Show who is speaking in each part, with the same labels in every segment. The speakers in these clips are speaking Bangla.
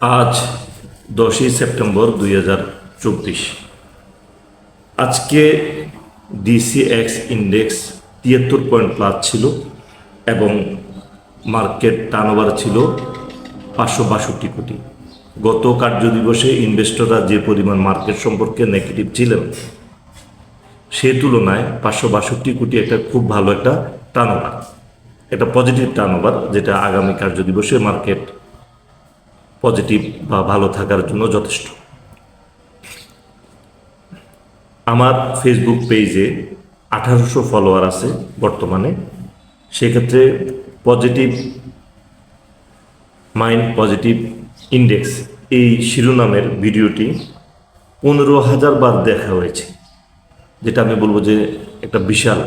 Speaker 1: আজ দশই সেপ্টেম্বর দুই হাজার চব্বিশ। আজকে ডিসিএক্স ইন্ডেক্স তিয়াত্তর পয়েন্ট প্লাস ছিল এবং মার্কেট টার্নওভার ছিল পাঁচশো বাষট্টি কোটি। গত কার্য দিবসে ইনভেস্টররা যে পরিমাণ মার্কেট সম্পর্কে নেগেটিভ ছিলেন, সে তুলনায় পাঁচশো বাষট্টি কোটি একটা খুব ভালো একটা টার্নওভার। একটা পজিটিভ টার্নওভার যেটা আগামী কার্য দিবসে মার্কেট পজিটিভ বা ভালো থাকার জন্য যথেষ্ট। আমার ফেসবুক পেজে আঠারোশো ফলোয়ার আছে বর্তমানে। সেক্ষেত্রে পজিটিভ মাইন্ড পজিটিভ ইন্ডেক্স এই শিরোনামের ভিডিওটি পনেরো হাজার বার দেখা হয়েছে। যেটা আমি বলব যে একটা বিশাল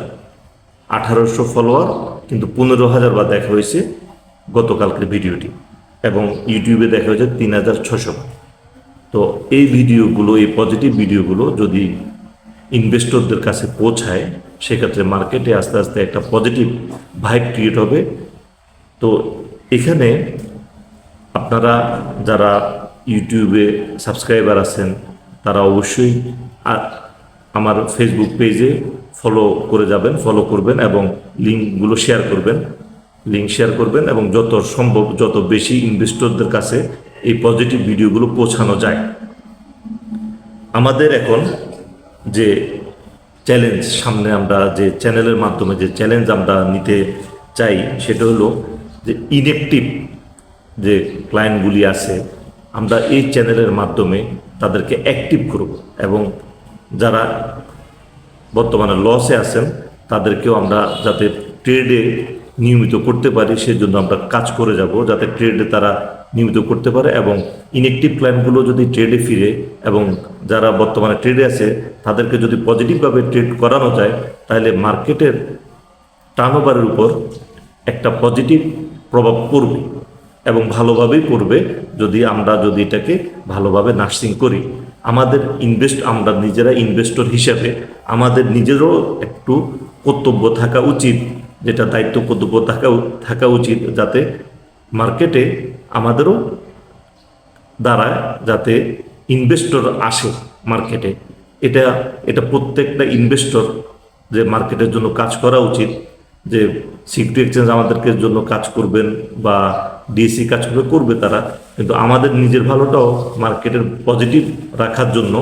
Speaker 1: আঠারোশো ফলোয়ার কিন্তু পনেরো হাজার বার দেখা হয়েছে গতকালকের ভিডিওটি। এবং ইউটিউবে দেখা হয়েছে তিন হাজার ছশো তো এই ভিডিওগুলো, এই পজিটিভ ভিডিওগুলো যদি ইনভেস্টরদের কাছে পৌঁছায়, সেক্ষেত্রে মার্কেটে আস্তে আস্তে একটা পজিটিভ ভাইব ক্রিয়েট হবে। তো এখানে আপনারা যারা ইউটিউবে সাবস্ক্রাইবার আছেন, তারা অবশ্যই আমার ফেসবুক পেজে ফলো করে যাবেন ফলো করবেন এবং লিঙ্কগুলো শেয়ার করবেন। লিঙ্ক শেয়ার করবেন এবং যত সম্ভব, যত বেশি ইনভেস্টরদের কাছে এই পজিটিভ ভিডিওগুলো পৌঁছানো যায়। আমাদের এখন যে চ্যালেঞ্জ সামনে আমরা যে চ্যানেলের মাধ্যমে যে চ্যালেঞ্জ আমরা নিতে চাই, সেটা হলো যে ইনেকটিভ যে ক্লায়েন্টগুলি আছে, আমরা এই চ্যানেলের মাধ্যমে তাদেরকে অ্যাক্টিভ করব এবং যারা বর্তমানে লসে আছেন, তাদেরকেও আমরা যাতে ট্রেডে নিয়মিত করতে পারি, সেজন্য আমরা কাজ করে যাব যাতে ট্রেডে তারা নিয়মিত করতে পারে এবং ইনেকটিভ ক্লায়েন্টগুলো যদি ট্রেডে ফিরে এবং যারা বর্তমানে ট্রেডে আছে, তাদেরকে যদি পজিটিভভাবে ট্রেড করানো যায়, তাহলে মার্কেটের টার্নওভারের উপর একটা পজিটিভ প্রভাব পড়বে এবং ভালোভাবেই পড়বে যদি আমরা যদি এটাকে ভালোভাবে নার্সিং করি। আমাদের ইনভেস্ট আমরা নিজেরা ইনভেস্টর হিসাবে আমাদের নিজেরও একটু কর্তব্য থাকা উচিত যেটা দায়িত্ব কর্তব্য থাকা থাকা উচিত যাতে মার্কেটে আমাদেরও দ্বারা যাতে ইনভেস্টর আসে মার্কেটে। এটা এটা প্রত্যেকটা ইনভেস্টর যে মার্কেটের জন্য কাজ করা উচিত, যে সিকিউরিটি এক্সচেঞ্জ আমাদেরকে জন্য কাজ করবেন বা ডিএসসি কাজ করবে করবে তারা, কিন্তু আমাদের নিজের ভালোটাও মার্কেটের পজিটিভ রাখার জন্য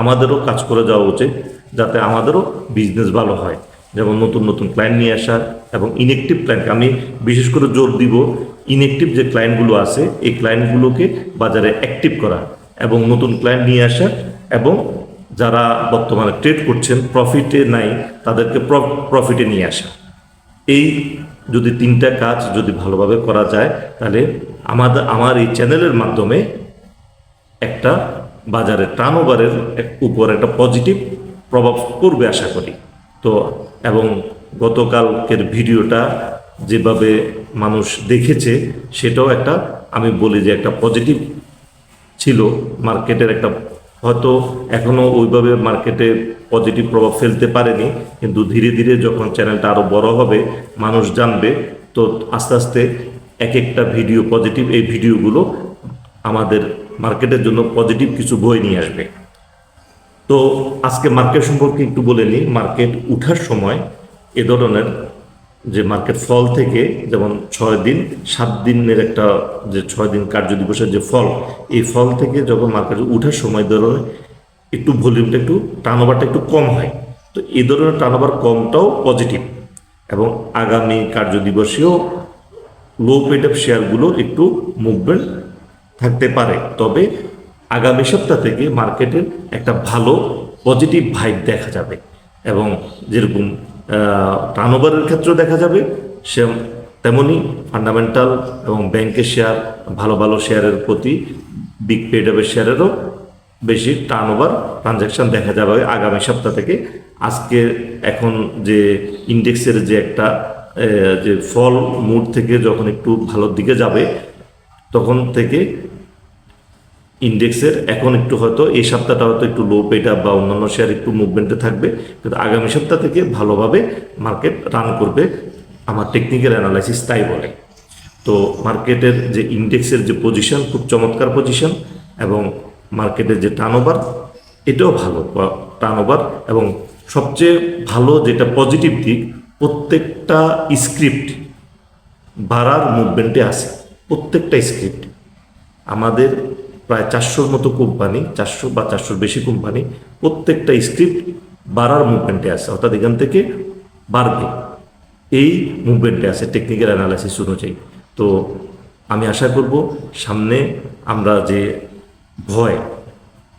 Speaker 1: আমাদেরও কাজ করে যাওয়া উচিত, যাতে আমাদেরও বিজনেস ভালো হয়। যেমন নতুন নতুন ক্লায়েন্ট নিয়ে আসা এবং ইনেকটিভ ক্লায়েন্ট আমি বিশেষ করে জোর দিব ইনএক্টিভ যে ক্লায়েন্টগুলো আছে, এই ক্লায়েন্টগুলোকে বাজারে অ্যাক্টিভ করা এবং নতুন ক্লায়েন্ট নিয়ে আসা এবং যারা বর্তমানে ট্রেড করছেন প্রফিটে নাই, তাদেরকে প্রফিটে নিয়ে আসা। এই যদি তিনটা কাজ যদি ভালোভাবে করা যায়, তাহলে আমাদের আমার এই চ্যানেলের মাধ্যমে একটা বাজারে টার্নওভারের উপর একটা পজিটিভ প্রভাব পড়বে আশা করি। তো, এবং গতকালকের ভিডিওটা যেভাবে মানুষ দেখেছে, সেটাও একটা আমি বলি যে একটা পজিটিভ ছিল। মার্কেটের একটা, হয়তো এখনও ওইভাবে মার্কেটে পজিটিভ প্রভাব ফেলতে পারেনি, কিন্তু ধীরে ধীরে যখন চ্যানেলটা আরও বড় হবে, মানুষ জানবে। তো আস্তে আস্তে এক একটা ভিডিও পজিটিভ এই ভিডিওগুলো আমাদের মার্কেটের জন্য পজিটিভ কিছু বই নিয়ে আসবে। তো আজকে মার্কেট সম্পর্কে একটু বলে নিই। মার্কেট উঠার সময় এ ধরনের যে মার্কেট ফল থেকে যেমন ছয় দিন, সাত দিনের একটা যে ছয় দিন কার্য দিবসের যে ফল এই ফল থেকে যখন মার্কেট উঠার সময় ধরনের একটু ভলিউমটা একটু টার্নওভারটা একটু কম হয়। তো এই ধরনের টার্নওভার কমটাও পজিটিভ এবং আগামী কার্য দিবসেও লো পেড অফ শেয়ারগুলোর একটু মুভমেন্ট থাকতে পারে। তবে আগামী সপ্তাহ থেকে মার্কেটের একটা ভালো পজিটিভ ভাইব দেখা যাবে এবং যেরকম টার্নওভারের ক্ষেত্রেও দেখা যাবে সে তেমনি ফান্ডামেন্টাল এবং ব্যাংকের শেয়ার ভালো ভালো শেয়ারের প্রতি বিগ পেডাবের শেয়ারেরও বেশি টার্নওভার ট্রানজ্যাকশন দেখা যাবে আগামী সপ্তাহ থেকে। আজকে এখন যে ইন্ডেক্সের যে একটা যে ফল মুড থেকে যখন একটু ভালোর দিকে যাবে, তখন থেকে ইন্ডেক্সের, এখন একটু হয়তো এই সপ্তাহটা হয়তো একটু লো পেটা বা অন্যান্য শেয়ার একটু মুভমেন্টে থাকবে, কিন্তু আগামী সপ্তাহ থেকে ভালোভাবে মার্কেট রান করবে, আমার টেকনিক্যাল অ্যানালাইসিস তাই বলে। তো মার্কেটের যে ইন্ডেক্সের যে পজিশন খুব চমৎকার পজিশন এবং মার্কেটের যে টার্নওভার এটাও ভালো টার্নওভার এবং সবচেয়ে ভালো যেটা পজিটিভ দিক, প্রত্যেকটা স্ক্রিপ্ট বাড়ার মুভমেন্টে আছে, প্রত্যেকটা স্ক্রিপ্ট আমাদের প্রায় চারশোর মতো কোম্পানি চারশো বা চারশোর বেশি কোম্পানি প্রত্যেকটা স্ক্রিপ্ট বাড়ার মুভমেন্টে আছে। অর্থাৎ এখান থেকে বাড়বে। এই মুভমেন্টে আছে টেকনিক্যাল অ্যানালাইসিস অনুযায়ী। তো আমি আশা করব সামনে আমরা যে ভয়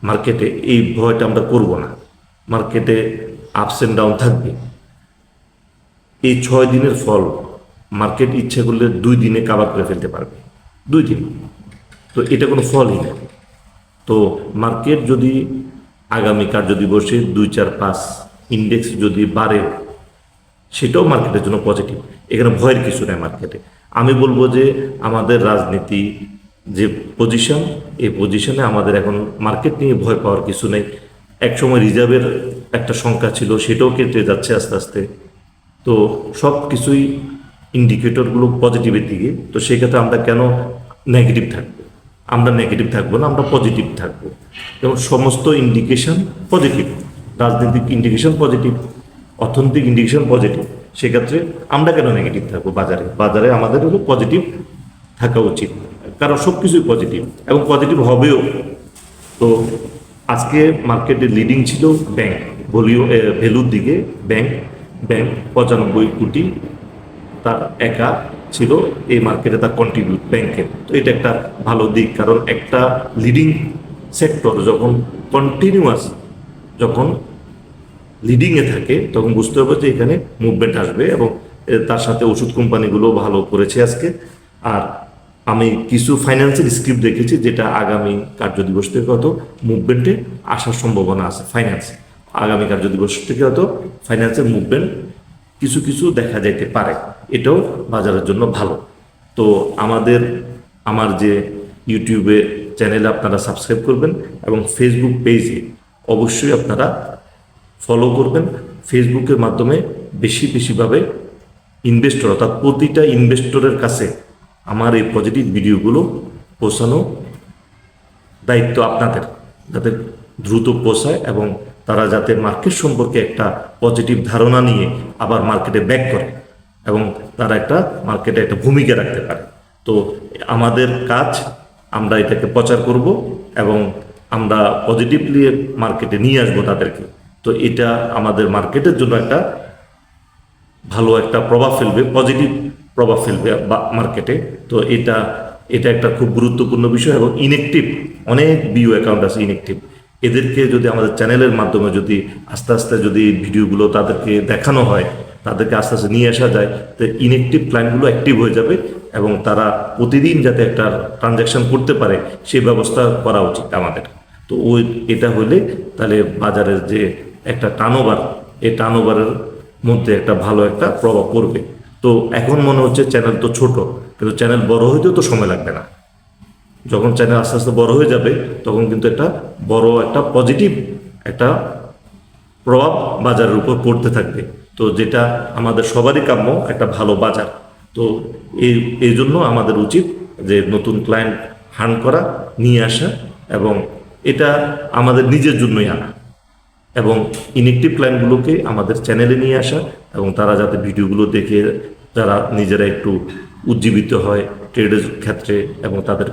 Speaker 1: মার্কেটে এই ভয়টা আমরা করব না। মার্কেটে আপস অ্যান্ড ডাউন থাকবে। এই ছয় দিনের ফল মার্কেট ইচ্ছে করলে দুই দিনে কাবার করে ফেলতে পারবে। দুই দিন। তো এটা কোনো ফলই না তো মার্কেট যদি আগামী কার্য দিবসে দুই, চার, পাঁচ ইন্ডেক্স যদি বাড়ে, সেটাও মার্কেটের জন্য পজিটিভ এখানে ভয়ের কিছু নেই মার্কেটে। আমি বলব যে আমাদের রাজনীতি যে পজিশন এই পজিশনে আমাদের এখন মার্কেট নিয়ে ভয় পাওয়ার কিছু নেই। একসময় রিজার্ভের একটা সংখ্যা ছিল, সেটাও কেটে যাচ্ছে আস্তে আস্তে। তো সব কিছুই ইন্ডিকেটরগুলো পজিটিভের দিকে। তো সেক্ষেত্রে আমরা কেন নেগেটিভ থাকব? আমরা নেগেটিভ থাকব না, আমরা পজিটিভ থাকব। যেমন সমস্ত ইন্ডিকেশন পজিটিভ রাজনৈতিক ইন্ডিকেশন পজিটিভ অর্থনৈতিক ইন্ডিকেশন পজিটিভ সেক্ষেত্রে আমরা কেন নেগেটিভ থাকব বাজারে? বাজারে আমাদের হলো পজিটিভ থাকা উচিত, কারণ সব কিছুই পজিটিভ এবং পজিটিভ হবেও। তো আজকে মার্কেটে লিডিং ছিল ব্যাংক ভলিউ ভ্যালুর দিকে ব্যাংক ব্যাংক পঁচানব্বই কোটি, তার একা ছিল, এই মার্কেটে তার কন্ট্রিবিউট ব্যাংকের তো এটা একটা ভালো দিক, কারণ একটা লিডিং সেক্টর যখন কন্টিনিউয়াস যখন লিডিংয়ে থাকে, তখন বুঝতে হবে যে এখানে মুভমেন্ট আসবে এবং তার সাথে ওষুধ কোম্পানিগুলো ভালো করেছে আজকে। আর আমি কিছু ফাইন্যান্সিয়াল স্ক্রিপ্ট দেখেছি, যেটা আগামী কার্য দিবস থেকে হয়তো মুভমেন্টে আসার সম্ভাবনা আছে ফাইন্যান্স আগামী কার্য দিবস থেকে হয়তো ফাইন্যান্সের মুভমেন্ট কিছু কিছু দেখা যেতে পারে। এটাও বাজারের জন্য ভালো। তো আমাদের, আমার যে ইউটিউবে চ্যানেলে আপনারা সাবস্ক্রাইব করবেন এবং ফেসবুক পেজে অবশ্যই আপনারা ফলো করবেন। ফেসবুকের মাধ্যমে বেশি বেশিভাবে ইনভেস্টর অর্থাৎ প্রতিটা ইনভেস্টরের কাছে আমার এই পজিটিভ ভিডিওগুলো পৌঁছানো দায়িত্ব আপনাদের, যাতে দ্রুত পৌঁছায় এবং তারা যাতে মার্কেট সম্পর্কে একটা পজিটিভ ধারণা নিয়ে আবার মার্কেটে ব্যাক করে এবং তারা একটা মার্কেটে একটা ভূমিকা রাখতে পারে। তো আমাদের কাজ, আমরা এটাকে প্রচার করব এবং আমরা পজিটিভলি মার্কেটে নিয়ে আসব তাদেরকে। তো এটা আমাদের মার্কেটের জন্য একটা ভালো একটা প্রভাব ফেলবে পজিটিভ প্রভাব ফেলবে মার্কেটে তো এটা এটা একটা খুব গুরুত্বপূর্ণ বিষয় এবং ইনেকটিভ অনেক বিও অ্যাকাউন্ট আছে ইনেকটিভ এদেরকে যদি আমাদের চ্যানেলের মাধ্যমে যদি আস্তে আস্তে যদি ভিডিওগুলো তাদেরকে দেখানো হয়, তাদেরকে আস্তে আস্তে নিয়ে আসা যায়, তো ইনেকটিভ ক্লায়েন্টগুলো অ্যাক্টিভ হয়ে যাবে এবং তারা প্রতিদিন যাতে একটা ট্রানজ্যাকশন করতে পারে সেই ব্যবস্থা করা উচিত আমাদের। তো ওই এটা হলে তাহলে বাজারের যে একটা টার্নওভার এই টার্নওভারের মধ্যে একটা ভালো একটা প্রভাব পড়বে। তো এখন মনে হচ্ছে চ্যানেল তো ছোট, কিন্তু চ্যানেল বড় হইতেও তো সময় লাগবে না। যখন চ্যানেল আস্তে আস্তে বড় হয়ে যাবে, তখন কিন্তু একটা বড় একটা পজিটিভ একটা প্রভাব বাজারের উপর পড়তে থাকবে। তো যেটা আমাদের সবারই কাম্য, একটা ভালো বাজার। তো এই এই জন্য আমাদের উচিত যে নতুন ক্লায়েন্ট হান করা, নিয়ে আসা এবং এটা আমাদের নিজের জন্যই আনা। এবং ইনেকটিভ ক্লায়েন্টগুলোকে আমাদের চ্যানেলে নিয়ে আসা এবং তারা যাতে ভিডিওগুলো দেখে তারা নিজেরা একটু উজ্জীবিত হয় ট্রেডের ক্ষেত্রে এবং তাদের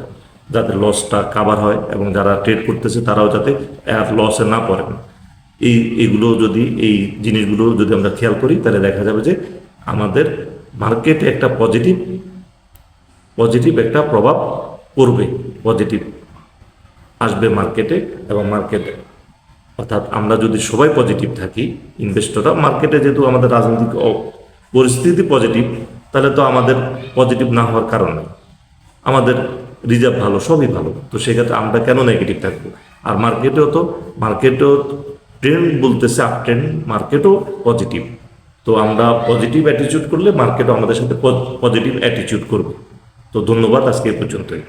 Speaker 1: যাতে লসটা কাভার হয় এবং যারা ট্রেড করতেছে তারাও যাতে আর লসে না পড়েন এই, এগুলো যদি, এই জিনিসগুলো যদি আমরা খেয়াল করি, তাহলে দেখা যাবে যে আমাদের মার্কেটে একটা পজিটিভ পজিটিভ একটা প্রভাব পড়বে। পজিটিভ আসবে মার্কেটে এবং মার্কেটে অর্থাৎ আমরা যদি সবাই পজিটিভ থাকি ইনভেস্টররা মার্কেটে যেহেতু আমাদের রাজনৈতিক পরিস্থিতি পজিটিভ তাহলে তো আমাদের পজিটিভ না হওয়ার কারণ নেই। আমাদের রিজার্ভ ভালো, সবই ভালো। তো সেক্ষেত্রে আমরা কেন নেগেটিভ থাকব? আর মার্কেটেও তো মার্কেটেও ট্রেন্ড বলতেছে আপ ট্রেন্ড মার্কেটও পজিটিভ তো আমরা পজিটিভ অ্যাটিচিউড করলে মার্কেটও আমাদের সাথে পজিটিভ অ্যাটিচিউড করবে। তো ধন্যবাদ আজকে এ পর্যন্তই।